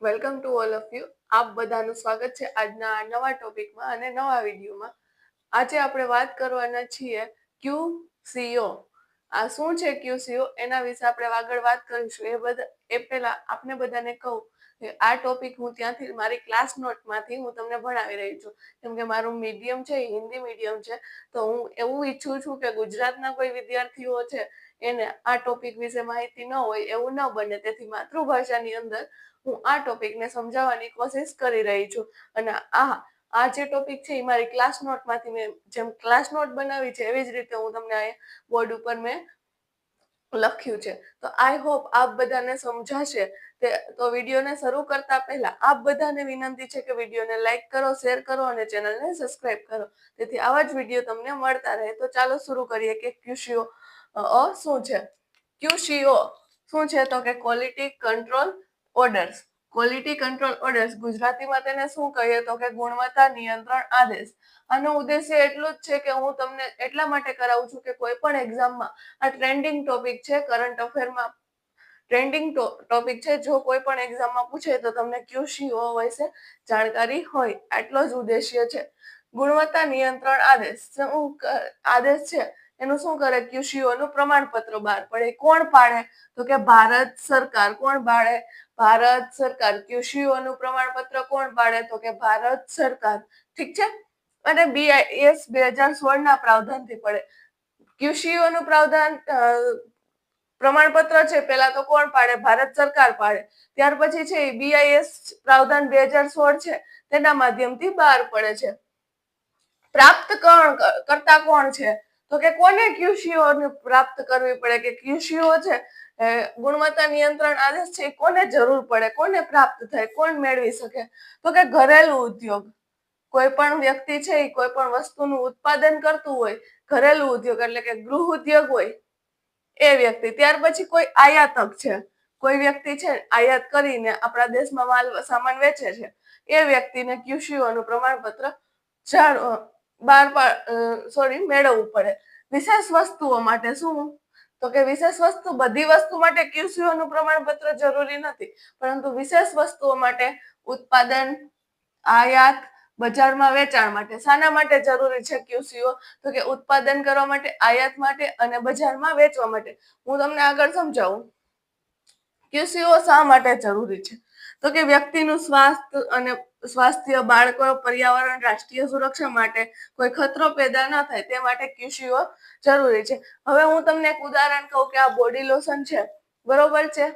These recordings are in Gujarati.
Welcome to all of you આપ બધાનું સ્વાગત છે આજના નવા ટોપિકમાં અને નવા વિડીયોમાં. આજે આપણે વાત કરવાના છીએ ક્યુ સીઓ આ શું છે ક્યુ સીઓ એના વિશે આપણે આગળ વાત કરીશું. એ બધા, એ પહેલા આપને બધાને કહું કે આ ટોપિક હું ત્યાંથી, મારી ક્લાસ નોટમાંથી હું તમને ભણાવી રહી છું. કેમ કે મારું મીડિયમ છે, હિન્દી મીડિયમ છે. તો હું એવું ઈચ્છું છું કે ગુજરાતના કોઈ વિદ્યાર્થીઓ છે એને આ ટોપિક વિશે માહિતી ન હોય એવું ન બને. તેથી માતૃભાષાની અંદર હું આ ટોપિકને સમજાવવાની કોશિશ કરી રહી છું. અને આ આ જે ટોપિક છે એ મારી ક્લાસ નોટમાંથી મેં જેમ ક્લાસ નોટ બનાવી છે એવી જ રીતે હું તમને અહીંયા બોર્ડ ઉપર મેં લખ્યું છે. તો આઈ હોપ આપ બધાને સમજાશે તે, તો વિડીયોને શરૂ કરતા પહેલા આપ બધાને વિનંતી છે કે વિડીયોને લાઈક કરો શેર કરો અને ચેનલને સબસ્ક્રાઇબ કરો. તેથી આવા જ વીડિયો તમને મળતા રહે. તો ચાલો શરૂ કરીએ કે ક્યુશીઓ અ શું છે? ક્યુસીઓ શું છે? તો કે quality control orders quality control orders ગુજરાતીમાં તેને શું કહીએ? તો કે ગુણવત્તા નિયંત્રણ આદેશ. આનો ઉદ્દેશ્ય એટલું જ છે કે હું તમને એટલા માટે કરાવું છું કે કોઈ પણ એક્ઝામમાં આ ટ્રેન્ડિંગ ટોપિક છે કરંટ અફેરમાં ટ્રેન્ડિંગ ટોપિક છે, જો કોઈ પણ એક્ઝામમાં પૂછે તો તમને ક્યુસીઓ વિશે જાણકારી હોય. આટલો જ ઉદ્દેશ્ય છે. ગુણવત્તા નિયંત્રણ આદેશ. શું આદેશ છે? એનું શું કરે? ક્યુસીઓનું પ્રમાણપત્ર બહાર પડે. કોણ પાડે? તો કે ભારત સરકાર. કોણ પાડે? ભારત સરકાર. ક્યુસીઓનું પ્રમાણપત્ર કોણ પાડે? તો કે ભારત સરકાર. ઠીક છે? અને બીઆઈએસ બે હજાર સોળ ના પ્રાવધાનથી પડે. ક્યુસીઓનું પ્રાવધાન પ્રમાણપત્ર છે પેલા તો કોણ પાડે? ભારત સરકાર પાડે. ત્યાર પછી છે બીઆઈએસ પ્રાવધાન બે હજાર સોળ છે, તેના માધ્યમથી બહાર પડે છે. પ્રાપ્ત કોણ કરતા કોણ છે? તો કે કોને ક્યુસીઓ પ્રાપ્ત કરવી પડે? કે ક્યુસીઓ છે ગુણવત્તા નિયંત્રણ આદેશ છે કોને જરૂર પડે? કોને પ્રાપ્ત થાય? કોણ મેળવી શકે? તો કે ઘરેલું ઉદ્યોગ. કોઈ પણ વ્યક્તિ છે, એ કોઈ પણ વસ્તુનું ઉત્પાદન કરતું હોય, ઘરેલું ઉદ્યોગ એટલે કે ગૃહ ઉદ્યોગ હોય, એ વ્યક્તિ. ત્યાર પછી કોઈ આયાતક છે. કોઈ વ્યક્તિ છે, આયાત કરીને આપણા દેશમાં માલ સામાન વેચે છે. એ વ્યક્તિને ક્યુસીઓનું પ્રમાણપત્ર બાર સોરી મેળવવું પડે. વિશેષ વસ્તુઓ માટે શું? તો કે વિશેષ વસ્તુ બધી વસ્તુ માટે ક્યુસીઓનું પ્રમાણપત્ર જરૂરી નથી. પરંતુ વિશેષ વસ્તુઓ માટે ઉત્પાદન, આયાત, બજારમાં વેચાણ માટે. શાના માટે જરૂરી છે ક્યુસીઓ તો કે ઉત્પાદન કરવા માટે, આયાત માટે અને બજારમાં વેચવા માટે. હું તમને આગળ સમજાવું. ક્યુસીઓ શા માટે જરૂરી છે? તો કે વ્યક્તિનું સ્વાસ્થ્ય અને સ્વાસ્થ્ય, બાળકો, પર્યાવરણ, રાષ્ટ્રીય સુરક્ષા માટે કોઈ ખતરો પેદા ન થાય તે માટે કૃષિઓ જરૂરી છે. હવે હું તમને એક ઉદાહરણ કહું કે આ બોડી લોશન છે. બરોબર છે?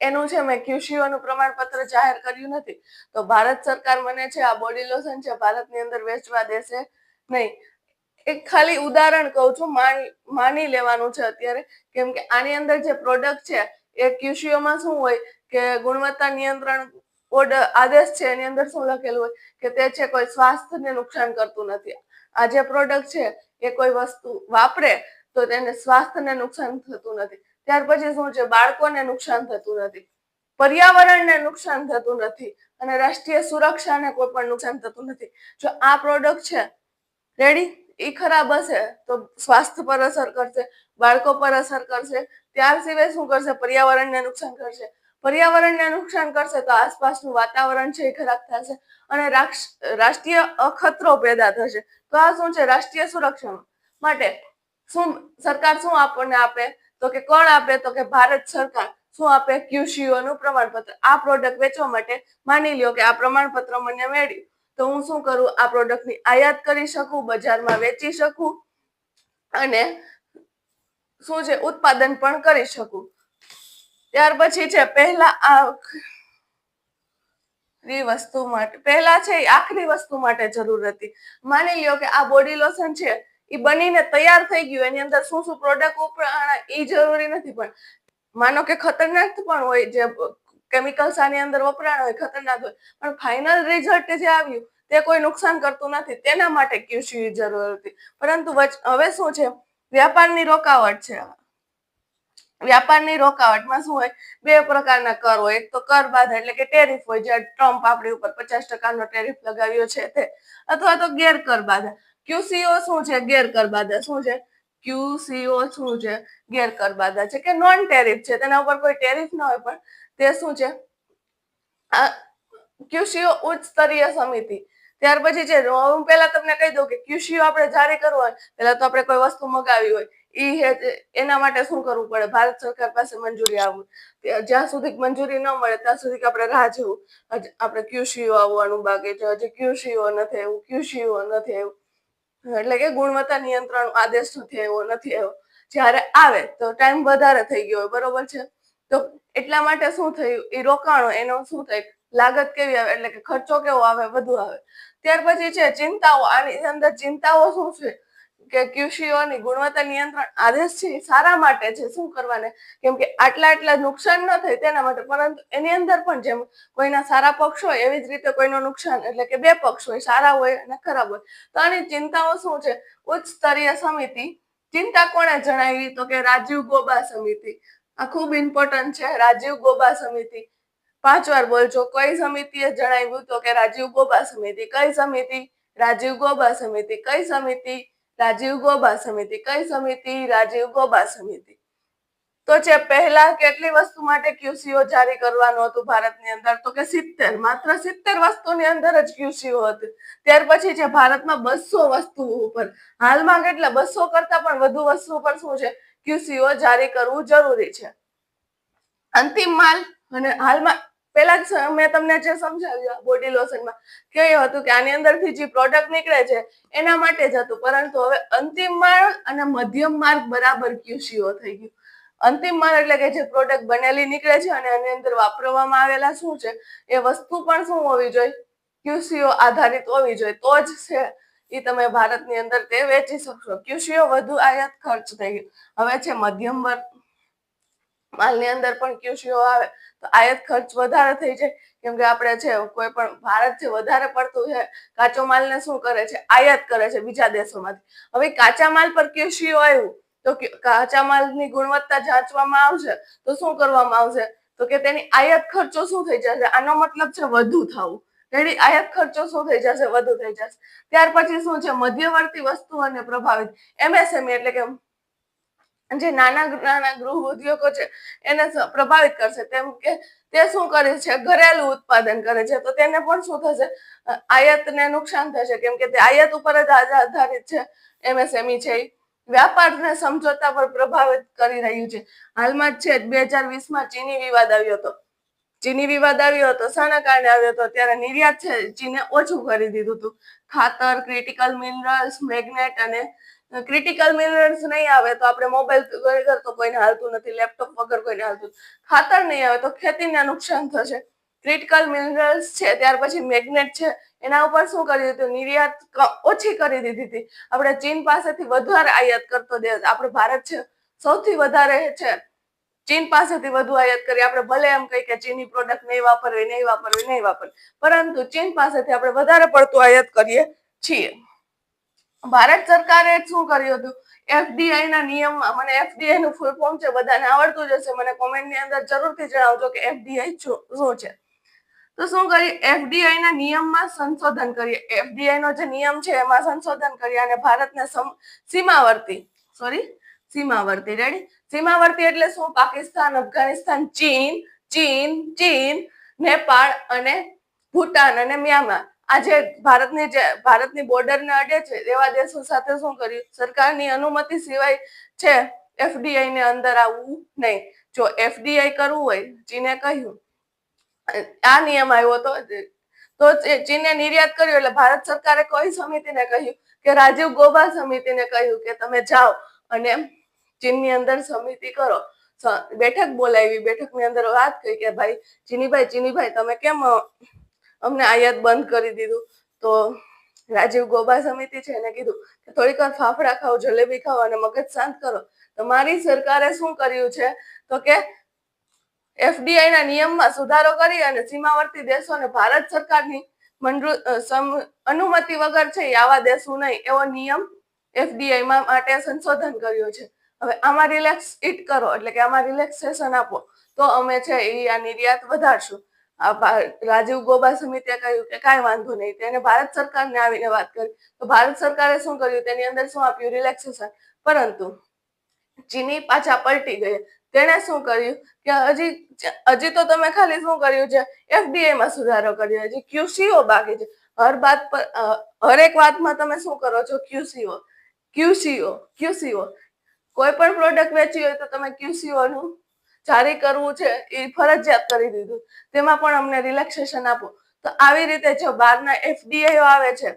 એનું છે મેં ક્યુસીઓનું પ્રમાણપત્ર જાહેર કર્યું નથી. તો ભારત સરકાર મને છે આ બોડી લોશન છે ભારતની અંદર વેચવા દેશે નહીં. એક ખાલી ઉદાહરણ કહું છું, માની લેવાનું છે અત્યારે. કેમ કે આની અંદર જે પ્રોડક્ટ છે એ ક્યુસીઓમાં શું હોય કે ગુણવત્તા નિયંત્રણ કોડ આદેશ છે, એની અંદર શું લખેલું હોય કે તે છે કોઈ સ્વાસ્થ્યને નુકસાન કરતું નથી. આ જે પ્રોડક્ટ છે, એ કોઈ વસ્તુ વાપરે તો તેને સ્વાસ્થ્યને નુકસાન થતું નથી. ત્યાર પછી શું છે, બાળકોને નુકસાન થતું નથી. પર્યાવરણને નુકસાન થતું નથી અને રાષ્ટ્રીય સુરક્ષાને કોઈ પણ નુકસાન થતું નથી. જો આ પ્રોડક્ટ છે રેડી એ ખરાબ હશે, તો સ્વાસ્થ્ય પર અસર કરશે, બાળકો પર અસર કરશે, ત્યાર સિવાય શું કરશે? પર્યાવરણને નુકસાન કરશે. પર્યાવરણને નુકસાન કરશે તો આસપાસનું વાતાવરણ છે એ ખરાબ થશે અને રાષ્ટ્રીય અખતરો પેદા થશે. તો આ શું છે? રાષ્ટ્રીય સુરક્ષા માટે શું સરકાર શું આપણને આપે? તો કે કોણ આપે? તો કે ભારત સરકાર. શું આપે? ક્યુસીઓનું પ્રમાણપત્ર. આ પ્રોડક્ટ વેચવા માટે માની લ્યો કે આ પ્રમાણપત્ર મને મેળ્યું. તો હું શું કરું? આ પ્રોડક્ટની આયાત કરી શકું, બજારમાં વેચી શકું અને શું છે, ઉત્પાદન પણ કરી શકું. ત્યાર પછી છે, પહેલા આ વસ્તુ માટે, પહેલા છે આખરી વસ્તુ માટે જરૂર હતી. માની લ્યો કે આ બોડી લોશન છે, એ બનીને તૈયાર થઈ ગયું. એની અંદર શું શું પ્રોડક્ટ ઉપર એ જરૂરી નથી. પણ માનો કે ખતરનાક પણ હોય જે કેમિકલ્સ આની અંદર વપરાણ હોય, ખતરનાક હોય. પણ ફાઇનલ રિઝલ્ટ જે આવ્યું, તે કોઈ નુકસાન કરતું નથી. તેના માટે ક્યુસી જરૂર હતી. પરંતુ હવે શું છે? વ્યાપારની રોકાવટ છે વ્યાપારની રોકાવટમાં શું હોય? બે પ્રકારના કર હોય. એક તો કર બાદ એટલે કે ટેરિફ હોય જે ટ્રમ્પ આપણી ઉપર પચાસ ટકાનો ટેરિફ લગાવ્યો છે તે. અથવા તો ગેરકર બાધા. ક્યુસીઓ શું છે? ગેરકર બાધા. શું છે? ક્યુસીઓ શું છે? ગેરકર બાધા છે કે નોન ટેરિફ છે. તેના ઉપર કોઈ ટેરિફ ન હોય, પણ તે શું છે? ક્યુસીઓ ઉચ્ચ સ્તરીય સમિતિ. ત્યાર પછી છે, હું પહેલા તમને કહી દઉં કે ક્યુસીઓ આપણે જારી કરવો હોય, પહેલા તો આપણે કોઈ વસ્તુ મગાવી હોય, ઈ એના માટે શું કરવું પડે? ભારત સરકાર પાસે મંજૂરી આવવું. જ્યાં સુધી મંજૂરી ન મળે, ત્યાં સુધી આપણે રાહ જોવું. આપણે ક્યુસીઓ આવવાનું બાકી છે, હજી ક્યુસીઓ નથી આવ્યું ક્યુસીઓ નથી આવ્યું એટલે કે ગુણવત્તા નિયંત્રણ આદેશ નથી આવ્યો નથી આવ્યો જ્યારે આવે તો ટાઈમ વધારે થઈ ગયો હોય, બરોબર છે? તો એટલા માટે શું થયું? એ રોકાણો એનો શું થાય? લાગત કેવી આવે? એટલે કે ખર્ચો કેવો આવે? વધુ આવે. ત્યાર પછી છે ચિંતાઓ. આની અંદર ચિંતાઓ શું છે? કે કૃષિઓની ગુણવત્તા નિયંત્રણ આદેશ છે. સારા માટે છે. શું કરવાને? કેમ કે આટલા આટલા નુકસાન ન થાય તેના માટે. પરંતુ એની અંદર પણ જેમ કોઈના સારા પક્ષ હોય, એવી જ રીતે કોઈનું નુકસાન એટલે કે બે પક્ષ હોય, સારા હોય અને ખરાબ હોય. તો આની ચિંતાઓ શું છે? ઉચ્ચ સ્તરીય સમિતિ. ચિંતા કોણે જણાવી? તો કે રાજીવ ગોબા સમિતિ. આ ખૂબ ઇમ્પોર્ટન્ટ છે રાજીવ ગોબા સમિતિ. પાંચ વાર બોલજો. કઈ સમિતિએ જણાવ્યું તો કે રાજીવ ગોબા સમિતિ, કઈ સમિતિ? રાજીવ ગોબા સમિતિ, કઈ સમિતિ? રાજીવ ગોબા સમિતિ, કઈ સમિતિ? રાજીવ ગોબા સમિતિ. તો છે પહેલા કેટલી વસ્તુ માટે ક્યુસીઓ જારી કરવાનું હતું ભારતની અંદર? તો કે સિત્તેર, માત્ર સિત્તેર વસ્તુની અંદર જ ક્યુસીઓ હતી. ત્યાર પછી છે ભારતમાં બસો વસ્તુઓ ઉપર. હાલમાં કેટલા? બસો કરતા પણ વધુ વસ્તુ પર શું છે? ક્યુસીઓ જારી કરવું જરૂરી છે. અંતિમ માલ અને હાલમાં પેલા જ મેં તમને જે સમજાવ્યું બોડી લોશનમાં કહ્યું હતું કે આની અંદરથી જે પ્રોડક્ટ નીકળે છે, એના માટે જ હતું. પરંતુ હવે અંતિમ માર્ગ અને મધ્યમ માર્ગ બરાબર ક્યુસીઓ થઈ ગયું? અંતિમ માર્ગ એટલે કે જે પ્રોડક્ટ બનેલી નીકળે છે અને એની અંદર વાપરવામાં આવેલા શું છે, એ વસ્તુ પણ શું હોવી જોઈએ? ક્યુસીઓ આધારિત હોવી જોઈએ. તો જ છે એ તમે ભારતની અંદર તે વેચી શકશો. ક્યુસીઓ વધુ આયાત ખર્ચ થઈ ગયો. હવે છે મધ્યમ વર્ગ માલની અંદર પણ ક્યુસીઓ આવે તો આયાત ખર્ચ વધારે થઈ જાય. કેમ કે આપણે છે કોઈ પણ ભારત છે વધારે પડતું છે કાચો માલને શું કરે છે? આયાત કરે છે બીજા દેશોમાંથી. હવે કાચા માલ પર ક્યુસીઓ આવ્યું તો કાચા માલની ગુણવત્તા જાંચવામાં આવશે તો શું કરવામાં આવશે? તો કે તેની આયાત ખર્ચો શું થઈ જશે? આનો મતલબ છે વધુ થવું. તેની આયાત ખર્ચો શું થઈ જશે? વધુ થઈ જશે. ત્યાર પછી શું છે? મધ્યવર્તી વસ્તુઓને પ્રભાવિત. એમએસએમઈ એટલે કે જે નાના નાના ગૃહ ઉદ્યોગો છે, એને પ્રભાવિત કરશે. તેમ કે તે શું કરે છે? ઘરેલું ઉત્પાદન કરે છે. તો તેને પણ શું થશે? આયાતને નુકસાન થશે. કેમ કે તે આયાત ઉપર જ આધારિત છે. એમએસએમઈ છે વ્યાપારને સમજોતા પર પ્રભાવિત કરી રહ્યું છે. હાલમાં જ છે બે હજાર વીસમાં ચીની વિવાદ આવ્યો હતો. ચીની વિવાદ આવ્યો હતો, શાના કારણે આવ્યો હતો, ત્યારે નિર્યાત છે, ચીને ઓછું કરી દીધું હતું. ખાતર ક્રિટિકલ મિનરલ્સ મેગ્નેટ અને ક્રિટિકલ મિનરલ્સ નહીં આવે તો આપણે મોબાઈલ વગર તો કોઈને હાલતું નથી લેપટોપ વગર કોઈને હાલતું. ખાતર નહીં આવે તો ખેતીને નુકસાન થશે. ક્રિટિકલ મિનરલ્સ છે, ત્યાર પછી મેગ્નેટ છે, એના ઉપર શું કર્યું હતું નિર્યાત ઓછી કરી દીધી હતી. આપણે ચીન પાસેથી વધારે આયાત કરતો દેશ, આપણે ભારત છે, સૌથી વધારે છે ચીન પાસેથી વધુ આયાત કરીએ આપણે ભલે એમ કહી કે ચીની પ્રોડક્ટ નહીં વાપરવી નહીં વાપરવી નહીં વાપરવી. પરંતુ ચીન પાસેથી આપણે વધારે પડતું આયાત કરીએ છીએ. ભારત સરકારે શું કર્યું હતું? એફડીઆઈ ના નિયમમાં મને એફડીઆઈ નું ફૂલ ફોર્મ છે, બધાને આવડતું જ હશે. મને કોમેન્ટની અંદર જરૂરથી જણાવજો કે એફડીઆઈ શું છે? તો શું કરીએ? એફડીઆઈ ના નિયમમાં સંશોધન કરીએ. એફડીઆઈ નો જે નિયમ છે, એમાં સંશોધન કરીએ અને ભારતને સીમાવર્તી સોરી સીમાવર્તી રેડી સીમાવર્તી એટલે શું? પાકિસ્તાન, અફઘાનિસ્તાન, ચીન ચીન ચીન, નેપાળ અને ભૂટાન અને મ્યાનમાર. આજે ભારતની જે, ભારતની બોર્ડરને અડે છે, એવા દેશો સાથે શું કર્યું? સરકારની અનુમતિ સિવાય છે એફડીઆઈ ને અંદર આવવું નહીં. જો એફડીઆઈ કરવું હોય, ચીને કહ્યું. આ નિયમ આવ્યો હતો તો ચીને નિર્યાત કર્યો એટલે ભારત સરકારે કોઈ સમિતિને કહ્યું કે રાજીવ ગોબા સમિતિને કહ્યું કે તમે જાઓ અને ચીનની અંદર સમિતિ કરો. બેઠક બોલાવી, બેઠકની અંદર વાત કરી કે ભાઈ, ચીનીભાઈ ચીનીભાઈ, તમે કેમ અમને આયાત બંધ કરી દીધું? તો રાજીવ ગોબા સમિતિ છે એને કીધું કે થોડીક વાર ફાફડા ખાઓ, જલેબી ખાઓ અને મગજ શાંત કરો. તો મારી સરકારે શું કર્યું છે? તો કે એફડીઆઈ ના નિયમમાં સુધારો કરી અને સીમાવર્તી દેશોને ભારત સરકારની અનુમતિ વગર છે આવા દેશો નહીં, એવો નિયમ એફડીઆઈ માટે સંશોધન કર્યું છે. હવે આમાં રિલેક્સ ઇટ કરો, એટલે કે આમાં રિલેક્સેશન આપો. તો અમે છે એ આ નિર્યાત વધારશું. રાજીવ ગોબા સમિતિએ કહ્યું કે કાંઈ વાંધો નહીં તેને ભારત સરકારને આવીને વાત કરી. તો ભારત સરકારે શું કર્યું? તેની અંદર શું આપ્યું? રિલેક્સેશન પરંતુ ચીની પાછા પલટી ગયા તેણે શું કર્યું? કે હજી હજી તો તમે ખાલી શું કર્યું છે? એફડીઆઈ માં સુધારો કર્યો. હજી ક્યુસીઓ બાકી છે. હર વાત પર હરેક વાતમાં તમે શું કરો છો? ક્યુસીઓ ક્યુસીઓ ક્યુસીઓ કોઈ પણ પ્રોડક્ટ વેચી હોય તો તમે ક્યુસીઓનું જારી કરવું છે એ ફરજિયાત કરી દીધું. તેમાં પણ અમને રિલેક્સેશન આપો. તો આવી રીતે જો બહારના એફડીઆઈ આવે છે,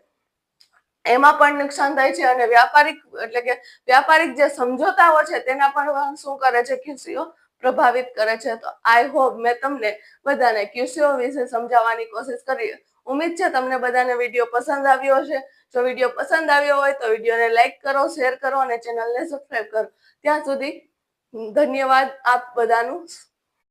એમાં પણ નુકસાન થાય છે અને વ્યાપારિક, એટલે કે વ્યાપારિક જે સમજોતાઓ છે તેના પણ શું કરે છે ક્યુસીઓ પ્રભાવિત કરે છે. તો આઈ હોપ મેં તમને બધાને ક્યુસીઓ વિશે સમજાવવાની કોશિશ કરી. ઉમ્મીદ છે તમને બધાને વીડિયો પસંદ આવ્યો હશે. જો વીડિયો પસંદ આવ્યો હોય તો વિડીયોને લાઈક કરો, શેર કરો અને ચેનલને સબસ્ક્રાઈબ કરો. ત્યાં સુધી ધન્યવાદ આપ બધાનું.